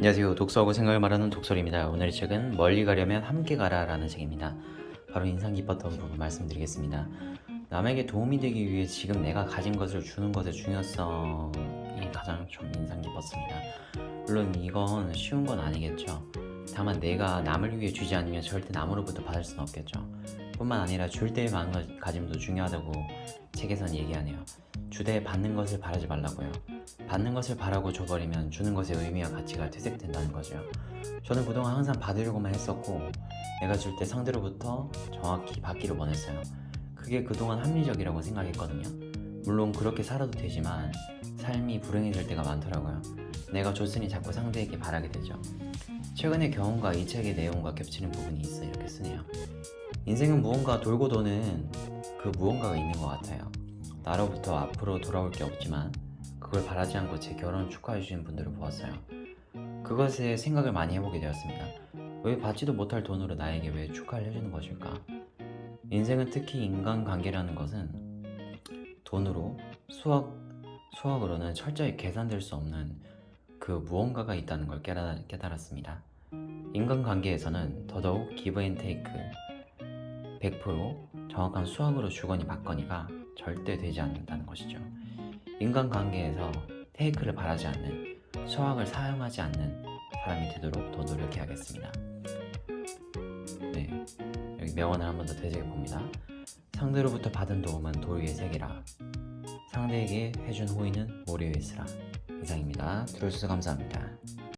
안녕하세요. 독서하고 생각을 말하는 독설입니다. 오늘의 책은 멀리 가려면 함께 가라 라는 책입니다. 바로 인상 깊었던 부분 말씀드리겠습니다. 남에게 도움이 되기 위해 지금 내가 가진 것을 주는 것의 중요성이 가장 좀 인상 깊었습니다. 물론 이건 쉬운 건 아니겠죠. 다만 내가 남을 위해 주지 않으면 절대 남으로부터 받을 수는 없겠죠. 뿐만 아니라 줄 때의 마음가짐도 중요하다고 책에선 얘기하네요. 주되 받는 것을 바라지 말라고요. 받는 것을 바라고 줘버리면 주는 것의 의미와 가치가 퇴색된다는 거죠. 저는 그동안 항상 받으려고만 했었고 내가 줄 때 상대로부터 정확히 받기를 원했어요. 그게 그동안 합리적이라고 생각했거든요. 물론 그렇게 살아도 되지만 삶이 불행해질 때가 많더라고요. 내가 줬으니 자꾸 상대에게 바라게 되죠. 최근의 경험과 이 책의 내용과 겹치는 부분이 있어 이렇게 쓰네요. 인생은 무언가 돌고 도는 그 무언가가 있는 것 같아요. 나로부터 앞으로 돌아올 게 없지만 그걸 바라지 않고 제 결혼을 축하해 주신 분들을 보았어요. 그것에 생각을 많이 해보게 되었습니다. 왜 받지도 못할 돈으로 나에게 왜 축하를 해주는 것일까? 인생은 특히 인간관계라는 것은 돈으로 수학 수학으로는 철저히 계산될 수 없는 그 무언가가 있다는 걸 깨달, 깨달았습니다. 인간관계에서는 더더욱 기브 앤 테이크 100% 정확한 수학으로 주거니 받거니가 절대 되지 않는다는 것이죠. 인간관계에서 테이크를 바라지 않는 수학을 사용하지 않는 사람이 되도록 더 노력해야겠습니다. 네, 여기 명언을 한 번 더 되새겨 봅니다. 상대로부터 받은 도움은 돌 위의 색이라 상대에게 해준 호의는 모래 위에 쓰라. 이상입니다. 들어주셔서 감사합니다.